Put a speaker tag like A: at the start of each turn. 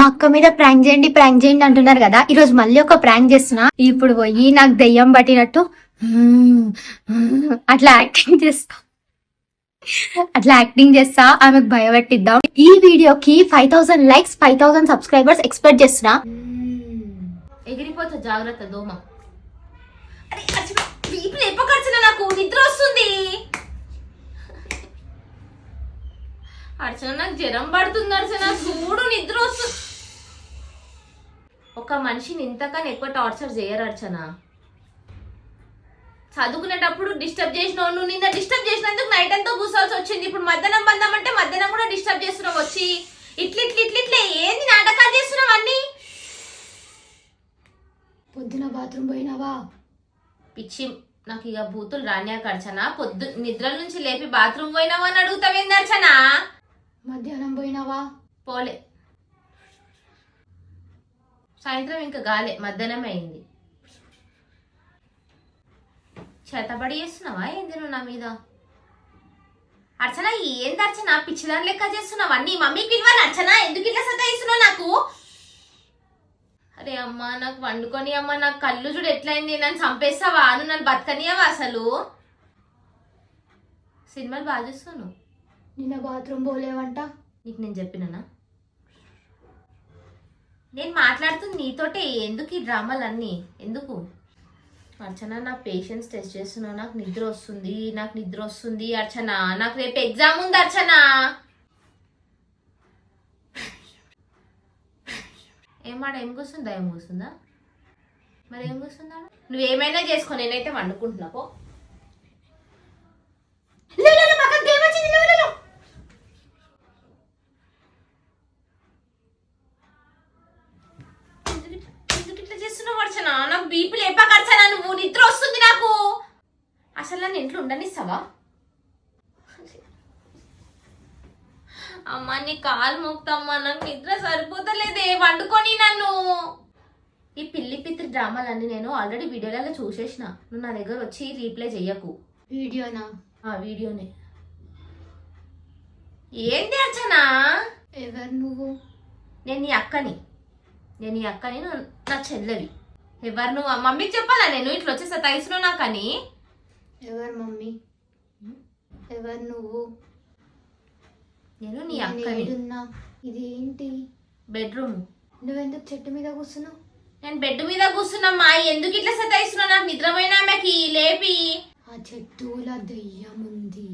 A: మా అక్క మీద ప్రాంక్ చేయండి ప్రాంక్ చేయండి అంటున్నారు కదా. ఈ రోజు మళ్ళీ ఒక ప్రాంక్ చేస్తున్నా. ఇప్పుడు పోయి నాకు దెయ్యం పట్టినట్టు అట్లా యాక్టింగ్ చేస్తా. అట్లా యాక్టింగ్ చేస్తా. ఆమెకు భయపెట్టిద్దాం ఈ వీడియోకి five thousand likes five thousand subscribers expect చేస్తున్నా.
B: ఎగిరిపోతా జాగ్రత్త దోమ. నాకు నిద్ర వస్తుంది. అర్చన నాకు జ్వరం పడుతుంది అర్చన. చూడు నిద్ర వస్తుంది ఒక మనిషిని ఇంతకన్నా ఎక్కువ టార్చర్ చేయరు అర్చన. చదువుకునేటప్పుడు డిస్టర్బ్ చేసిన నువ్వు నిన్న డిస్టర్బ్ చేసినందుకు నైట్ అంతా కూర్చోవాల్సి వచ్చింది. ఇప్పుడు మధ్యాహ్నం బందామంటే మధ్యాహ్నం కూడా డిస్టర్బ్ చేస్తున్నావు వచ్చి. ఇట్ల ఇట్ల ఇట్ల ఇట్లా ఏంది నాటకాలు చేస్తున్నావు అన్నీ?
A: పొద్దున బాత్రూమ్ పోయినావా?
B: పిచ్చి నాకు ఇక బూతులు రానియా కర్చనా పొద్దు నిద్ర నుంచి లేపి బాత్రూమ్ పోయినావా అని అడుగుతావేంది అర్చనా?
A: మధ్యాహ్నం పోయినావా?
B: పోలే. సాయంత్రం ఇంకా గాలే మధ్యాహ్నం అయింది. చేతబడి చేస్తున్నావా? ఏంది నువ్వు నా మీద? అర్చన ఏంది అర్చన? పిచ్చిదాని లెక్క చేస్తున్నావా? నీ మమ్మీకి పిలవాలి అర్చన? ఎందుకు ఇట్లా సతాయిస్తున్నావు నాకు? అరే అమ్మా నాకు వండుకొని అమ్మా నాకు కళ్ళు చూడు ఎట్లయింది? నన్ను చంపేస్తావా? నువ్వు నన్ను బతకనియవా అసలు? సినిమాలు బాగా చూస్తాను
A: నిన్న బాత్రూమ్ పోలేవంట.
B: నీకు నేను చెప్పినానా? నేను మాట్లాడుతుంది నీతోటే. ఎందుకు ఈ డ్రామాలన్నీ? ఎందుకు? అర్చన నా పేషెన్స్ టెస్ట్ చేస్తున్నా నాకు నిద్ర వస్తుంది. నాకు నిద్ర వస్తుంది అర్చన. నాకు రేపు ఎగ్జామ్ ఉంది అర్చన. ఏమాడ ఏం కూర్చుందా? ఏం కూర్చుందా? మరి ఏం కూర్చుందా నువ్వేమైనా చేసుకో. నేనైతే వండుకుంటున్నావు చేస్తున్నావు అర్చన? నాకు బీపీ లేపాక అర్చన నువ్వు నిద్ర వస్తుంది నాకు. అసలు నన్ను ఇంట్లో ఉండనిస్తావా? అమ్మా నీ కాలు మోగుతామ్మా. నాకు నిద్ర సరిపోతలేదే. వండుకొని నన్ను. ఈ పిల్లి పిత్రి డ్రామాలన్నీ నేను ఆల్రెడీ వీడియోలలో చూసేసిన. నువ్వు నా దగ్గర వచ్చి రీప్లై చెయ్యకు.
A: వీడియోనా?
B: ఆ వీడియోనే. ఏంది అర్చన?
A: ఎవరు నువ్వు?
B: నేను నీ అక్కని. నేను నీ అక్కని నువ్వు నా చెల్లెవి. ఎవరు నువ్వు మమ్మీకి చెప్పాలా నేను? ఇట్లా వచ్చేసా తైసులో నాకని
A: ఎవరు మమ్మీ? ఎవరు నువ్వు?
B: నేను నీ
A: నేను
B: అక్కని.
A: ఇది ఏంటి?
B: బెడ్రూమ్.
A: నువ్వెందుకు చెట్టు మీద కూర్చున్నావు?
B: నేను బెడ్ మీద కూర్చున్నమ్మా. ఎందుకు ఇట్లా సతాయిస్తున్నావు? నాకు నిద్రపోయిన ఆమెకి లేపి.
A: ఆ చెట్టుల దెయ్యం ఉంది